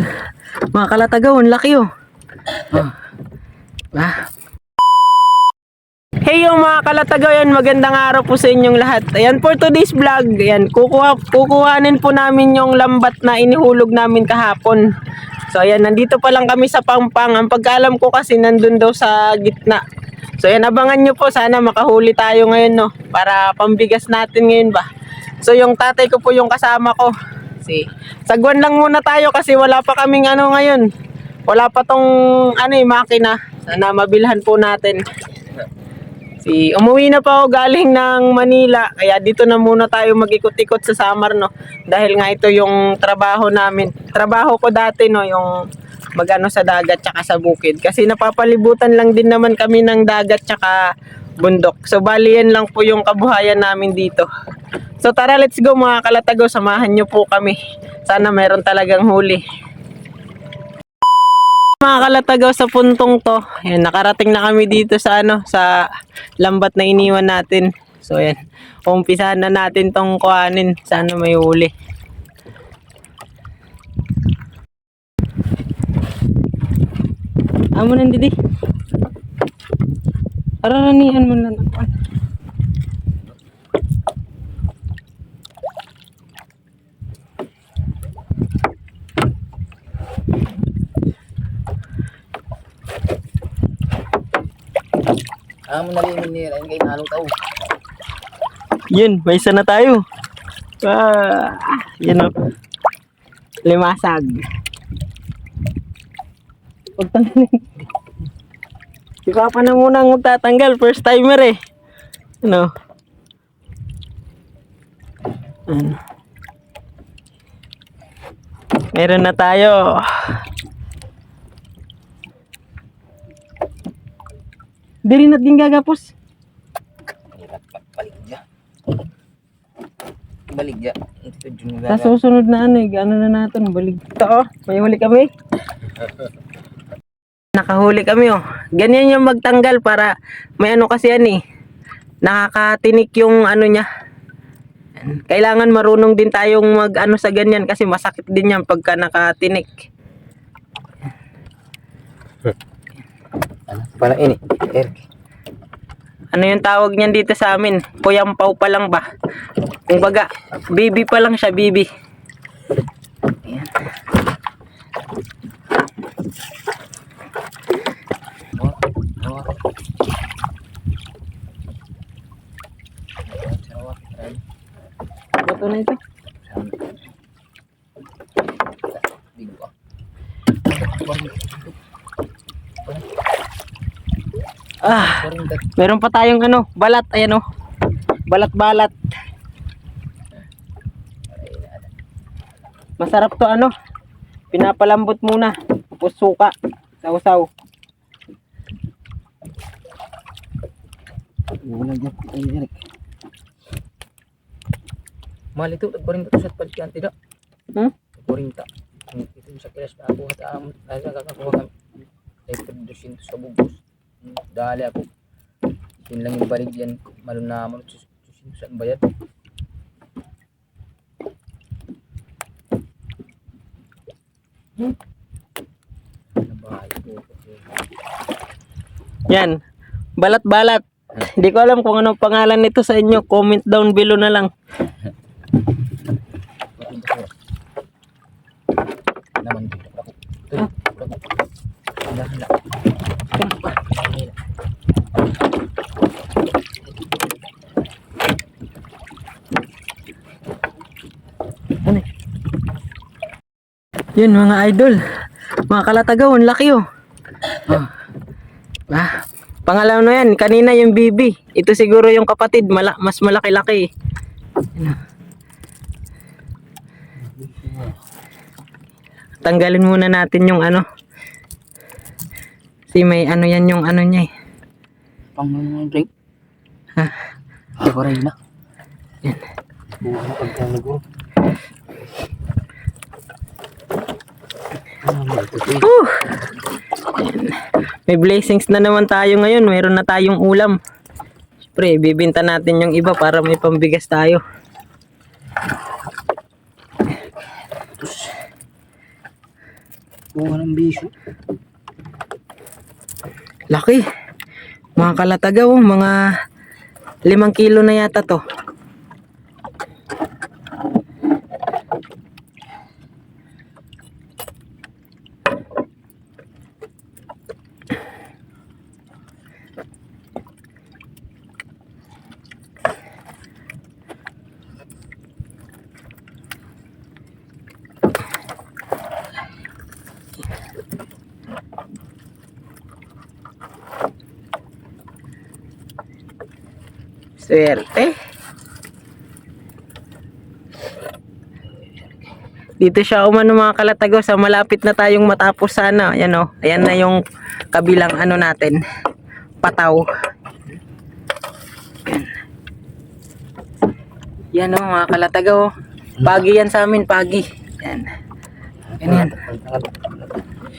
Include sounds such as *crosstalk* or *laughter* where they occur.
*laughs* Mga kalatagaw, ang laki oh. oh. Ah. Hey yung mga kalatagaw yan, magandang araw po sa inyong lahat. Ayan for today's vlog, ayan, kukuha, kukuhanin po namin yung lambat na inihulog namin kahapon. So ayan, nandito pa lang kami sa Pampang. Ang pagkaalam ko kasi nandun daw sa gitna. So ayan, abangan nyo po. Sana makahuli tayo ngayon, no? Para pambigas natin ngayon ba. So yung tatay ko po yung kasama ko. Si, sagwan lang muna tayo kasi wala pa kaming ano ngayon. Wala pa tong ano eh, makina. Sana mabilhan po natin. Si, umuwi na pa ako galing ng Manila. Kaya dito na muna tayo mag-ikot-ikot sa Samar, no? Dahil nga ito yung trabaho namin. Trabaho ko dati, no? Yung magano sa dagat tsaka sa bukid. Kasi napapalibutan lang din naman kami ng dagat tsaka bundok. So, bali yan lang po yung kabuhayan namin dito. So, tara, let's go mga kalatago. Samahan nyo po kami. Sana meron talagang huli mga kalatagaw sa puntong to. Ayan, nakarating na kami dito sa ano, sa lambat na iniwan natin. So ayan, umpisahan na natin tong kuhanin. Sana may huli. Amo nang didi. Araranian mo na nakuan. Amo na rin ni Ren kay nalong tao. Yun, may isa na tayo. Ah, yun o. Limasag. Huwag tanggalin. Si Papa na muna ang magtatanggal. First timer eh. Ano? Ano? Meron na tayo. Dili na din gagapos. Hirap pa baligya. Baligya. Ito Sa susunod na ano eh, ano na natin, balik. Ito oh, may huli kami. *laughs* Nakahuli kami oh. Ganyan yung magtanggal para may ano kasi yan eh. Nakakatinik yung ano niya. Kailangan marunong din tayong mag ano sa ganyan kasi masakit din yan pagka nakatinik. Ano? Para ini. Eric. Ano yung tawag niyan dito sa amin? Puyampaw pa lang ba? Kung baga, baby pa lang siya, baby. Ayan. Sarawak. Ren. Ito na ito. Ah. Meron pa tayong ano, balat, ayan oh. Balat-balat. Masarap to ano. Pinapalambot muna. Tapos suka. Sausaw. Wala dyan. Ay, Eric. Mahal ito. Nagparing ito sa palitan. Tidak. Hmm? Nagparing ta. Ito sa kilas na ako. At um, nakakakuha kami. Ay, produsin to sa bugos. Hmm, Dali ako. Yun lang yung balig yan. Malun na mo. Susin sa bayad. Ko. Yan. Balat-balat. Hindi ko alam kung anong pangalan nito sa inyo. Comment down below na lang. Yun mga idol. Mga kalatagaw, ang laki oh. oh. Ah, pangalaw na yan. Kanina yung bibi. Ito siguro yung kapatid. Mala mas malaki-laki. Oh. Tanggalin muna natin yung ano. Si may ano yan yung ano niya eh. Pang drink. Ha? Ito rin na. Yan. Buwan na pagkalago. Whew! Ayan. May blessings na naman tayo ngayon. Mayroon na tayong ulam. Siyempre, bibinta natin yung iba para may pambigas tayo. Kuha ng biso. Laki. Mga kalatagaw, mga limang kilo na yata to. Swerte. Dito siya umano mga kalatagaw sa malapit na tayong matapos sana. Ayan o. Ayan na yung kabilang ano natin. Pataw. Yan. O mga kalatagaw. Pagi yan sa amin. Pagi. Yan. Yan yan.